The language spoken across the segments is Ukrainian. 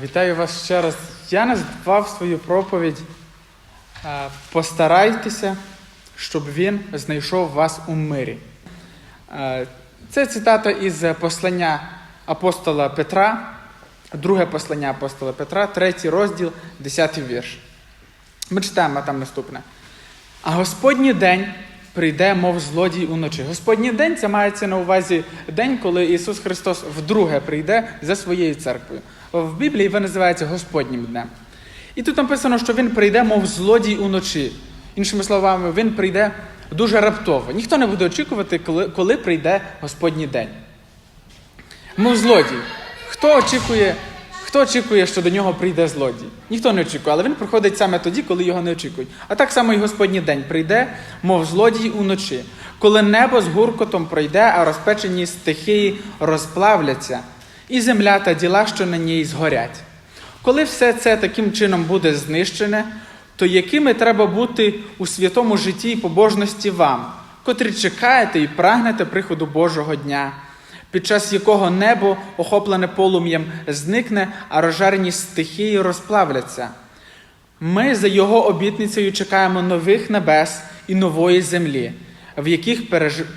Вітаю вас ще раз. Я назвав свою проповідь е, Постарайтеся, щоб він знайшов вас у мирі. Е, Це цитата із послання апостола Петра, друге послання апостола Петра, третій розділ, десятий вірш. Ми читаємо там наступне. А Господній день прийде, мов злодій уночі. Господній день це мається на увазі день, коли Ісус Христос вдруге прийде за своєю церквою. В Біблії він називається Господнім днем. І тут написано, що він прийде, мов злодій уночі. Іншими словами, він прийде дуже раптово. Ніхто не буде очікувати, коли, коли прийде Господній день. Мов злодій. Хто очікує, хто очікує, що до нього прийде злодій? Ніхто не очікує, але він приходить саме тоді, коли його не очікують. А так само і Господній день прийде, мов злодій уночі, коли небо з гуркотом пройде, а розпечені стихії розплавляться, і земля та діла, що на ній згорять. Коли все це таким чином буде знищене, то якими треба бути у святому житті і побожності вам, котрі чекаєте і прагнете приходу Божого дня, під час якого небо, охоплене полум'ям, зникне, а розжарені стихії розплавляться. Ми за його обітницею чекаємо нових небес і нової землі, в яких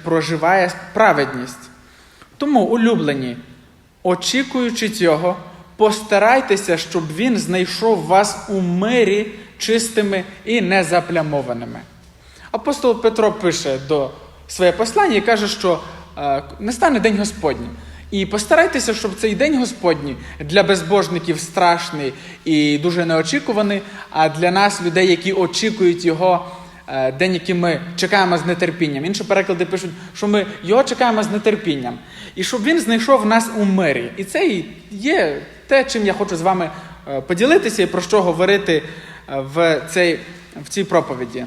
проживає праведність. Тому, улюблені, очікуючи цього, постарайтеся, щоб він знайшов вас у мирі чистими і незаплямованими. Апостол Петро пише до своє послання і каже, що настане День Господній. І постарайтеся, щоб цей день Господній для безбожників страшний і дуже неочікуваний, а для нас, людей, які очікують його, е, день, який ми чекаємо з нетерпінням. Інші переклади пишуть, що ми його чекаємо з нетерпінням. І щоб він знайшов нас у мирі. І це і є те, чим я хочу з вами е, поділитися і про що говорити е, в, цей, в цій проповіді.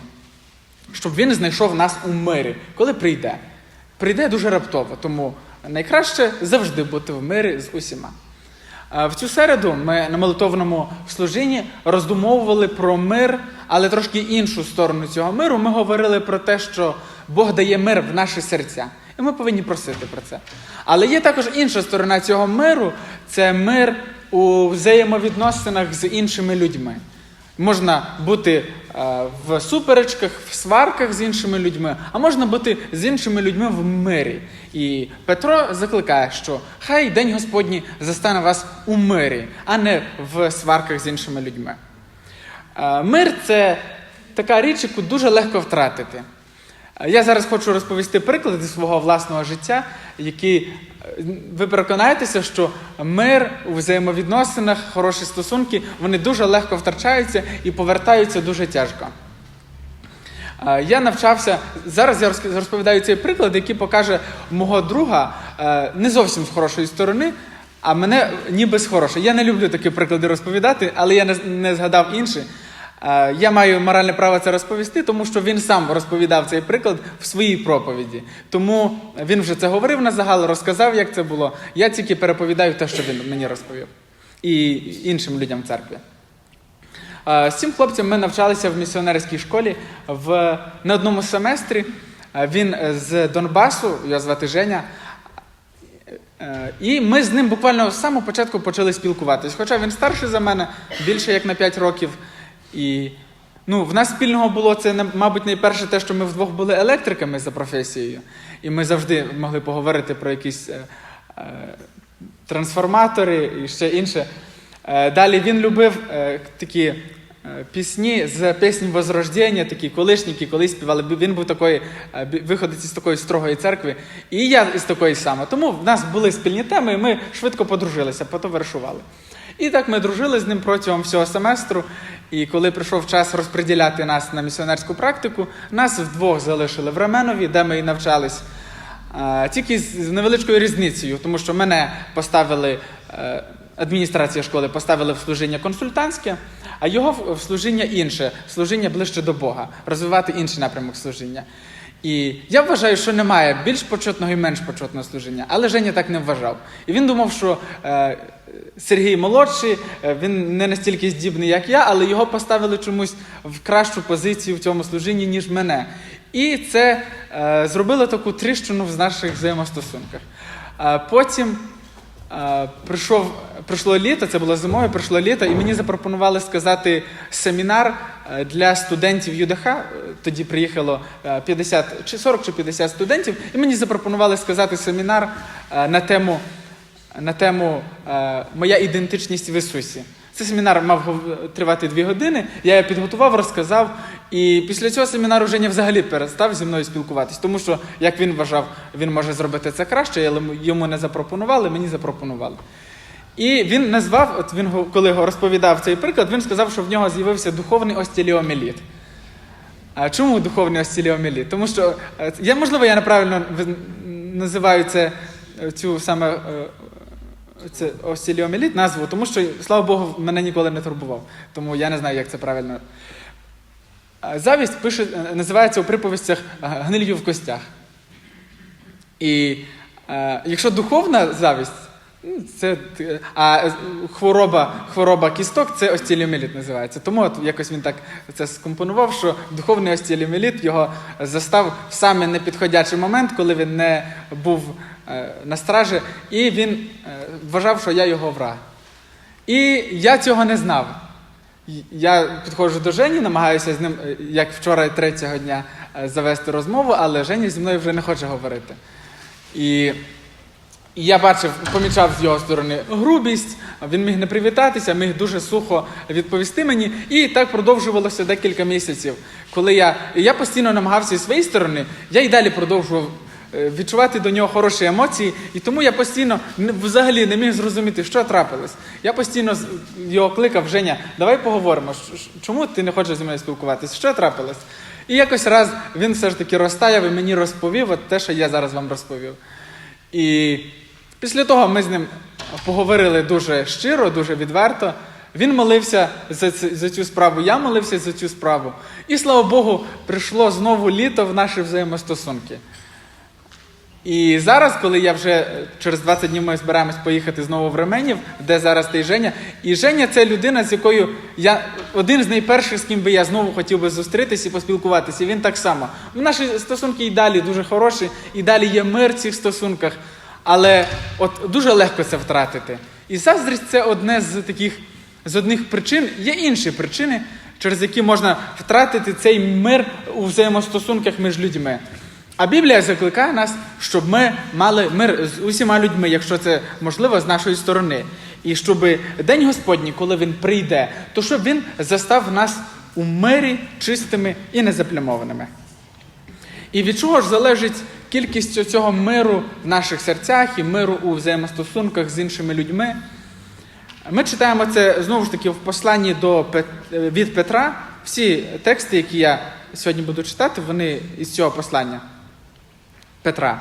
Щоб він знайшов нас у мирі, коли прийде. Прийде дуже раптово, тому найкраще завжди бути в мирі з усіма. Е, В цю середу ми на молитовному служінні роздумовували про мир, але трошки іншу сторону цього миру. Ми говорили про те, що Бог дає мир в наші серця. І ми повинні просити про це. Але є також інша сторона цього миру це мир у взаємовідносинах з іншими людьми. Можна бути в суперечках, в сварках з іншими людьми, а можна бути з іншими людьми в мирі. І Петро закликає, що хай День Господній застане вас у мирі, а не в сварках з іншими людьми. Е, Мир це така річ, яку дуже легко втратити. Е, Я зараз хочу розповісти приклади свого власного життя, які е, ви переконаєтеся, що мир у взаємовідносинах, хороші стосунки, вони дуже легко втрачаються і повертаються дуже тяжко. Я навчався, зараз я розповідаю цей приклад, який покаже мого друга е, не зовсім з хорошої сторони, а мене ніби з хорошої. Я не люблю такі приклади розповідати, але я не згадав інші. Е, Я маю моральне право це розповісти, тому що він сам розповідав цей приклад в своїй проповіді. Тому він вже це говорив на загал, розказав, як це було. Я тільки переповідаю те, що він мені розповів, і іншим людям в церкві. Е, З цим хлопцем ми навчалися в місіонерській школі в, на одному семестрі. Е, Він е, з Донбасу, його звати Женя. Е, І ми з ним буквально з самого початку почали спілкуватись. Хоча він старший за мене, більше як на 5 років. І ну, в нас спільного було це, мабуть, найперше те, що ми вдвох були електриками за професією. І ми завжди могли поговорити про якісь е, е, трансформатори і ще інше. Е, Далі він любив е, такі е, пісні з пісень Возрождення, такі колишні, які колись співали. Він був такої, е, виходець із такої строгої церкви, і я із такої саме. Тому в нас були спільні теми, і ми швидко подружилися, потоваришували. І так ми дружили з ним протягом всього семестру. І коли прийшов час розподіляти нас на місіонерську практику, нас вдвох залишили в Раменові, де ми і навчались. Тільки з невеличкою різницею, тому що мене поставили, е, адміністрація школи поставила в служіння консультантське, а його в служіння інше, служіння ближче до Бога, розвивати інший напрямок служіння. І я вважаю, що немає більш почетного і менш почетного служіння, але Женя так не вважав. І він думав, що е, Сергій молодший, е, він не настільки здібний, як я, але його поставили чомусь в кращу позицію в цьому служінні, ніж мене. І це е, зробило таку тріщину в наших взаємостосунках. Е, потім е, прийшов, прийшло літо, це було зимою, прийшло літо, і мені запропонували сказати семінар е, для студентів ЮДХ. Е, Тоді приїхало е, 50 чи 40 чи 50 студентів, і мені запропонували сказати семінар на тему, на тему е, Моя ідентичність в Ісусі. Цей семінар мав тривати дві години. Я його підготував, розказав. І після цього семінару Женя взагалі перестав зі мною спілкуватись, тому що, як він вважав, він може зробити це краще, але йому не запропонували, мені запропонували. І він назвав, от він коли розповідав цей приклад, він сказав, що в нього з'явився духовний остіліомеліт. А чому духовний остіліомеліт? Тому що е, я, можливо, я неправильно називаю це е, цю саме це остіліомеліт назву, тому що, слава Богу, мене ніколи не турбував. Тому я не знаю, як це правильно. Завість пише, е, називається у приповістях е, гнилью в костях. І е, якщо духовна завість, ну, це, е, а хвороба, хвороба кісток це остіліомеліт називається. Тому от якось він так це скомпонував, що духовний остіліомеліт його застав в саме непідходячий момент, коли він не був на стражі, і він е, вважав, що я його враг. І я цього не знав. Я підходжу до Жені, намагаюся з ним, е, як вчора третього дня, е, завести розмову, але Женя зі мною вже не хоче говорити. І і я бачив, помічав з його сторони грубість, він міг не привітатися, міг дуже сухо відповісти мені. І так продовжувалося декілька місяців. Коли я, я постійно намагався зі своєї сторони, я і далі продовжував е, відчувати до нього хороші емоції, і тому я постійно взагалі не міг зрозуміти, що трапилось. Я постійно його кликав, Женя, давай поговоримо. Чому ти не хочеш зі мною спілкуватися? Що трапилось? І якось раз він все ж таки розтаяв і мені розповів от те, що я зараз вам розповів. І після того ми з ним поговорили дуже щиро, дуже відверто. Він молився за, за цю справу, я молився за цю справу. І слава Богу, прийшло знову літо в наші взаємостосунки. І зараз, коли я вже е, через 20 днів ми збираємось поїхати знову в Ременів, де зараз ти Женя. І Женя це людина, з якою я один з найперших, з ким би я знову хотів би зустрітись і поспілкуватися. І він так само. Наші стосунки і далі дуже хороші, і далі є мир в цих стосунках. Але от дуже легко це втратити. І заздрість це одне з таких з одних причин. Є інші причини, через які можна втратити цей мир у взаємостосунках між людьми. А Біблія закликає нас, щоб ми мали мир з усіма людьми, якщо це можливо, з нашої сторони. І щоб День Господній, коли він прийде, то щоб він застав нас у мирі чистими і незаплямованими. І від чого ж залежить кількість цього миру в наших серцях і миру у взаємостосунках з іншими людьми? Ми читаємо це знову ж таки в посланні до від Петра. Всі тексти, які я сьогодні буду читати, вони із цього послання Петра.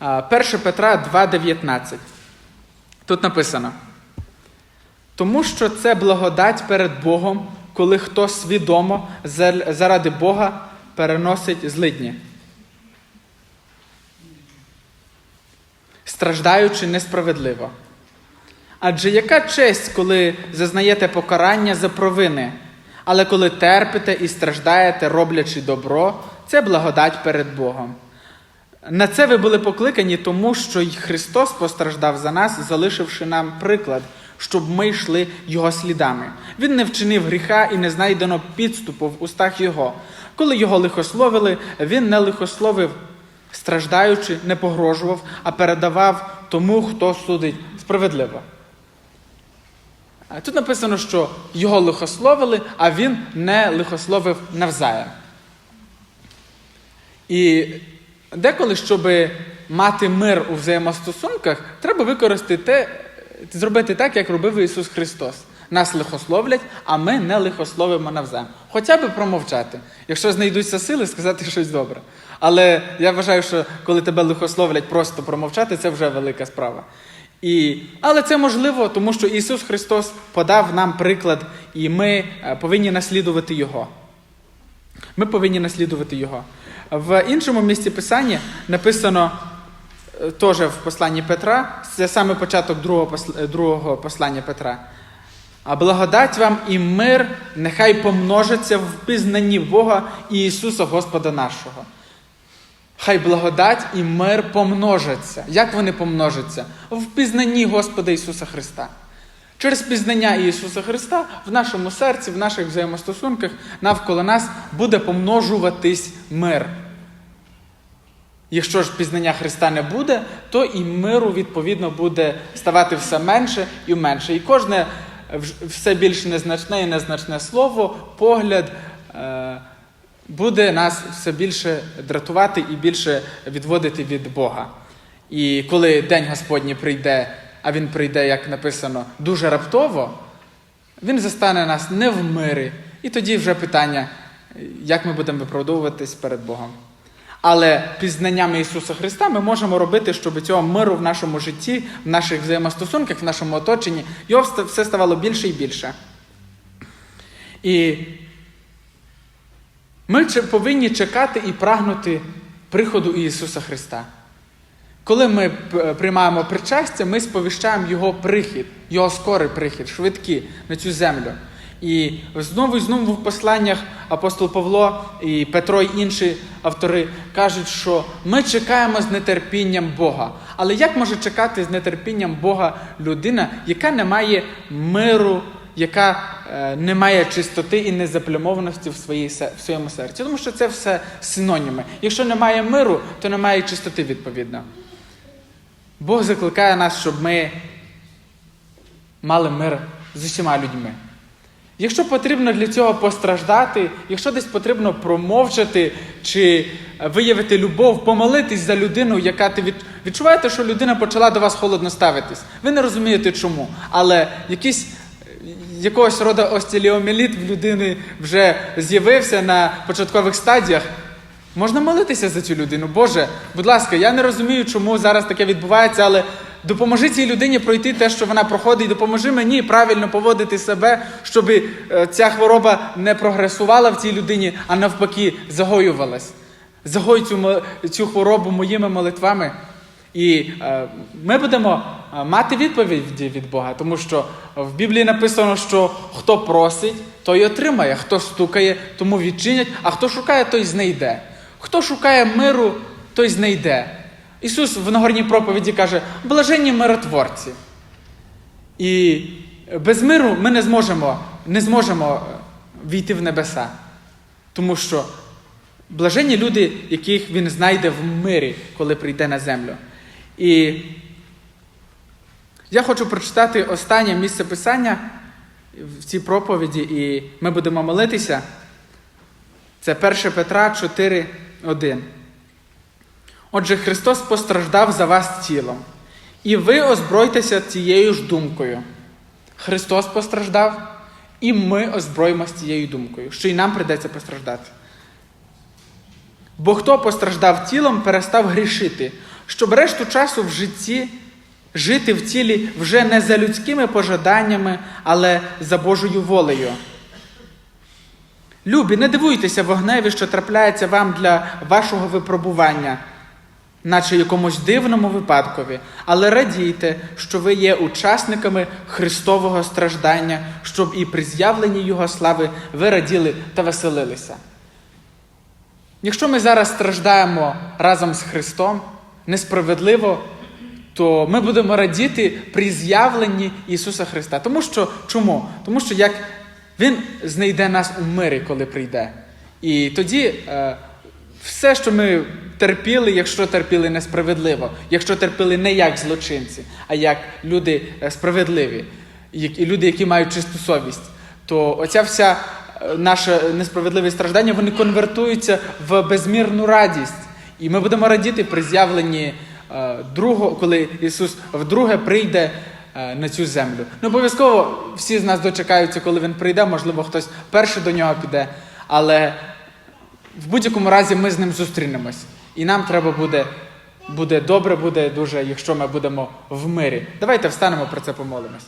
1 Петра 2,19. Тут написано. Тому що це благодать перед Богом, коли хто свідомо заради Бога переносить злидні. Страждаючи несправедливо. Адже яка честь, коли зазнаєте покарання за провини, але коли терпите і страждаєте, роблячи добро, це благодать перед Богом. На це ви були покликані, тому що й Христос постраждав за нас, залишивши нам приклад, щоб ми йшли Його слідами. Він не вчинив гріха і не знайдено підступу в устах Його. Коли його лихословили, він не лихословив, страждаючи, не погрожував, а передавав тому, хто судить справедливо. Тут написано, що його лихословили, а він не лихословив навзаєм. І деколи, щоб мати мир у взаємостосунках, треба використати зробити так, як робив Ісус Христос. Нас лихословлять, а ми не лихословимо навзаєм. Хоча би промовчати. Якщо знайдуться сили, сказати щось добре. Але я вважаю, що коли тебе лихословлять, просто промовчати, це вже велика справа. І, але це можливо, тому що Ісус Христос подав нам приклад, і ми е, повинні наслідувати Його. Ми повинні наслідувати Його. В іншому місці Писання написано е, теж в посланні Петра, це саме початок другого, е, другого послання Петра. А благодать вам і мир нехай помножиться в пізнанні Бога і Ісуса Господа нашого. Хай благодать і мир помножаться. Як вони помножаться? В пізнанні Господа Ісуса Христа. Через пізнання Ісуса Христа в нашому серці, в наших взаємостосунках навколо нас буде помножуватись мир. Якщо ж пізнання Христа не буде, то і миру, відповідно, буде ставати все менше і менше. І кожне все більш незначне і незначне слово, погляд е, буде нас все більше дратувати і більше відводити від Бога. І коли День Господній прийде, а він прийде, як написано, дуже раптово, він застане нас не в мирі. І тоді вже питання, як ми будемо виправдовуватись перед Богом. Але пізнаннями Ісуса Христа ми можемо робити, щоб цього миру в нашому житті, в наших взаємостосунках, в нашому оточенні, його все ставало більше і більше. І ми повинні чекати і прагнути приходу Ісуса Христа. Коли ми п- приймаємо причастя, ми сповіщаємо Його прихід, Його скорий прихід, швидкий на цю землю. І знову і знову в посланнях апостол Павло і Петро і інші автори кажуть, що ми чекаємо з нетерпінням Бога. Але як може чекати з нетерпінням Бога людина, яка не має миру, яка е, не має чистоти і незаплямованості в, своїй, в своєму серці? Тому що це все синоніми. Якщо немає миру, то немає чистоти відповідно. Бог закликає нас, щоб ми мали мир з усіма людьми. Якщо потрібно для цього постраждати, якщо десь потрібно промовчати чи виявити любов, помолитись за людину, яка ти від... відчуваєте, що людина почала до вас холодно ставитись. Ви не розумієте чому. Але якийсь якогось роду остіліоміліт в людини вже з'явився на початкових стадіях. Можна молитися за цю людину. Боже, будь ласка, я не розумію, чому зараз таке відбувається, але допоможи цій людині пройти те, що вона проходить, допоможи мені правильно поводити себе, щоб е, ця хвороба не прогресувала в цій людині, а навпаки, загоювалась. Загой цю, цю хворобу моїми молитвами. І е, ми будемо е, мати відповідь від Бога, тому що в Біблії написано, що хто просить, той отримає, хто стукає, тому відчинять, а хто шукає, той знайде. Хто шукає миру, той знайде. Ісус в Нагорній проповіді каже: блаженні миротворці. І без миру ми не зможемо, не зможемо е, війти в небеса. Тому що блаженні люди, яких він знайде в мирі, коли прийде на землю. І я хочу прочитати останнє місце писання в цій проповіді, і ми будемо молитися. Це 1 Петра 4, 1. Отже, Христос постраждав за вас тілом, і ви озбройтеся цією ж думкою. Христос постраждав, і ми озброїмося цією думкою, що і нам прийдеться постраждати. Бо хто постраждав тілом, перестав грішити, щоб решту часу в житті жити в тілі вже не за людськими пожаданнями, але за Божою волею. Любі, не дивуйтеся вогневі, що трапляється вам для вашого випробування, наче якомусь дивному випадкові, але радійте, що ви є учасниками Христового страждання, щоб і при з'явленні Його слави ви раділи та веселилися. Якщо ми зараз страждаємо разом з Христом несправедливо, то ми будемо радіти при з'явленні Ісуса Христа. Тому що чому? Тому що як Він знайде нас у мирі, коли прийде. І тоді е, все, що ми терпіли, якщо терпіли несправедливо, якщо терпіли не як злочинці, а як люди е, справедливі, і люди, які мають чисту совість, то оця вся е, наше несправедливе страждання, вони конвертуються в безмірну радість. І ми будемо радіти при з'явленні е, другого, коли Ісус вдруге прийде на цю землю. Не обов'язково всі з нас дочекаються, коли Він прийде, можливо, хтось перший до нього піде, але в будь-якому разі ми з ним зустрінемось. І нам треба буде, буде добре, буде дуже, якщо ми будемо в мирі. Давайте встанемо про це помолимось.